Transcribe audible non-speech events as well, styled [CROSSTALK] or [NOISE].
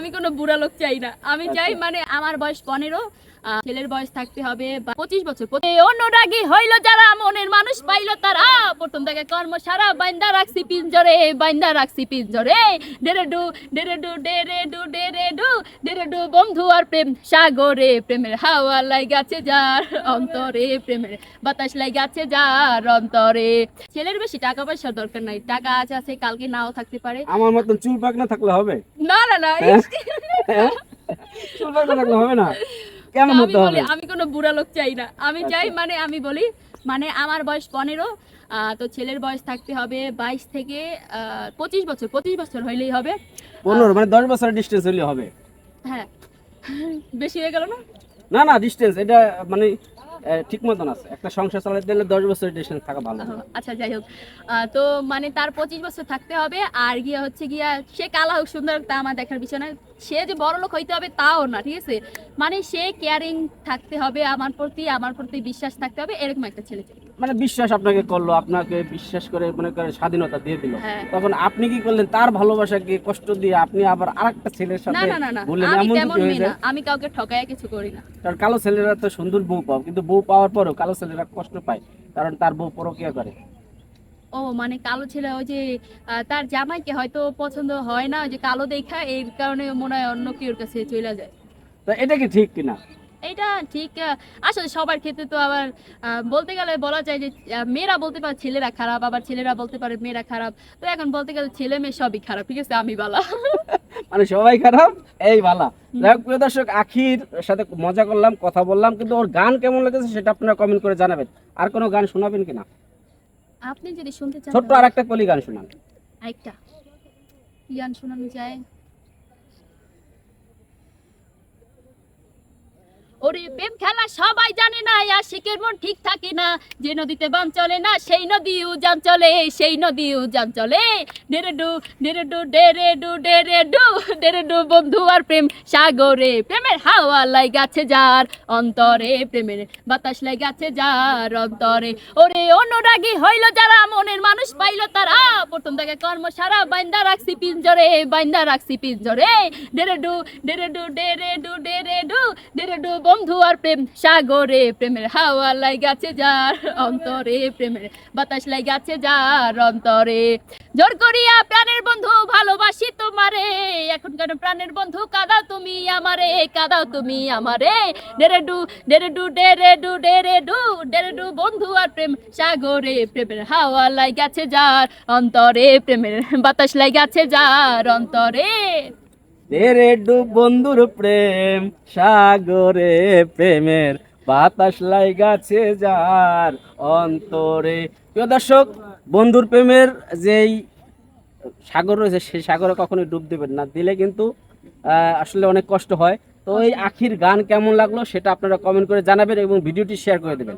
আমি কোনো বুড়া লোক চাই না। আমি চাই মানে আমার বয়স পনেরো ছেলের বয়স থাকতে হবে বা- পঁচিশ বছর। অনুরাগী হইল যারা মনের মানুষ পাইলো তারা। প্রথম থেকে কর্ম সারা বাইন্দা রাখছি পিঞ্জরে বাইন্দা রাখছি পিঞ্জরে। ডেরে ডু ডেরে ডু ডেরে ডু ডেরে ডু ডেরে ডু বন্ধু আর প্রেম। সাগরে প্রেমের হাওয়া লাগাছে যার অন্তরে প্রেমের বাতাস লাগাছে যার অন্তরে। ছেলের বেশি টাকা পয়সার দরকার নাই টাকা আছে আছে কালকে নাও থাকতে পারে। আমার মতন চুল পাকনা থাকলে হবে? না না না হ্যাঁ? হ্যাঁ? চুল পাকনা থাকলে হবে না? কেমন আমি হতে হবে? আমি কোনো বুড়া লোক চাই না। আমি চাই মানে আমি বলি মানে আমার বয়স পনেরো আহ, তো ছেলের বয়স থাকতে হবে বাইশ থেকে আহ, পঁচিশ বছর পঁচিশ বছর হইলেই হবে। পনেরো মানে দশ বছর ডিস্টেন্স হলে হবে। হ্যাঁ। বেশি হয়ে গেল না? না না ডিস্টেন্স এটা মানে ঠিক মতন আছে। একটা সংসার চালাতে গেলে দশ বছর ডিস্টেন্স থাকা ভালো। আচ্ছা যাই হোক। তো মানে তার পঁচিশ বছর থাকতে হবে, আর গিয়া হচ্ছে গিয়া সে কালা হোক, সুন্দর তা আমার দেখার বিষয় না। সে যে বড় লোক হইতে হবে, তাও না, ঠিক আছে? মানে সে কেয়ারিং থাকতে হবে আমার প্রতি আমার প্রতি বিশ্বাস থাকতে হবে, এরকম একটা ছেলে। মানে বিশ্বাস আপনাকে করল আপনাকে বিশ্বাস করে মনে করে স্বাধীনতা দিয়ে দিল। হ্যাঁ। তখন আপনি কি করলেন? তার ভালোবাসাকে কষ্ট দিয়ে আপনি আবার আরেকটা ছেলের সাথে বললেন আমি এমন কি মেয়ে হয়েছে আমি কাউকে ঠকায় কিছু করি না। কারণ কালো ছেলেরা তো সুন্দর বউ পাও কিন্তু বউ পাওয়ার পরেও কালো ছেলেরা কষ্ট পায় কারণ তার বউ পরকিয়া করে। ও মানে কালো ছেলে ওই যে তার জামাইকে হয়তো পছন্দ হয় না ওই যে কালো দেখা এই কারণে মনে হয় অন্য কেউর কাছে চলে যায়। তো এটা কি ঠিক কিনা? এটা ঠিক আসলে সবার ক্ষেত্রে তো আবার বলতে গেলে বলা যায় যে মেয়েরা বলতে পারে ছেলেরা খারাপ আবার ছেলেরা বলতে পারে মেয়েরা খারাপ। তো এখন বলতে গেলে ছেলে মেয়ে সবই খারাপ ঠিক আছে? আমি বালা। [LAUGHS] মানে সবাই খারাপ এই যাই হোক, প্রিয় দর্শক আখির সাথে মজা করলাম কথা বললাম কিন্তু ওর গান কেমন লেগেছে সেটা আপনারা কমেন্ট করে জানাবেন। আর কোনো গান শোনাবেন কিনা? আপনি যদি শুনতে চান ছোট্ট আর একটা কলি গান শোনান। একটা গান শোনানো যায়? ওরে প্রেম খেলা সবাই জানে না আশিকের মন ঠিক থাকে না যে নদীতে বান চলে না সেই নদী উজান চলে সেই নদী উজান চলে ডেরে ডু ডেরে ডু ডেরে ডু ডেরে ডু ডেরে ডু বন্ধু আর প্রেম সাগরে প্রেমের হাওয়া লাগাছে যার অন্তরে প্রেমের বাতাস লাগাছে যার অন্তরে ওরে অনুরাগী হইল যারা মনের মানুষ পাইলো তারা প্রথম থেকে কর্ম সারা বাইন্দা রাখছি পিঞ্জরে বাইন্দা রাখছি পিঞ্জরে ডেরে ডু ডেরে ডু ডেরে ডু ডেরে ডু ডেরে ডু বন্ধু আর প্রেম, সাগরে প্রেমের হাওয়া লাগাছে যার অন্তরে প্রেমের বাতাস লাই লাগাছে যার অন্তরে। জোর করিয়া প্রাণের বন্ধু ভালোবাসি তোমারে এখন কেন প্রাণের বন্ধু কাদাও তুমি আমারে, কাদাও তুমি আমারে। ডেরে ডু ডেরে ডু ডেরে ডু ডেরে ডু ডেরে ডু বন্ধু আর প্রেম, সাগরে প্রেমের হাওয়া লাগাছে যার অন্তরে, প্রেমের বাতাস লাই লাগাছে যার অন্তরে। রে ডু বন্ধুর প্রেম, সাগরে প্রেমের বাতাস লাগাছে যার অন্তরে। প্রিয় দর্শক, বন্ধুর প্রেমের যেই সাগর রয়েছে, সেই সাগরে কখনোই ডুব দেবেন না। দিলে কিন্তু আসলে অনেক কষ্ট হয়। তো এই আখির গান কেমন লাগল সেটা আপনারা কমেন্ট করে জানাবেন এবং ভিডিওটি শেয়ার করে দেবেন।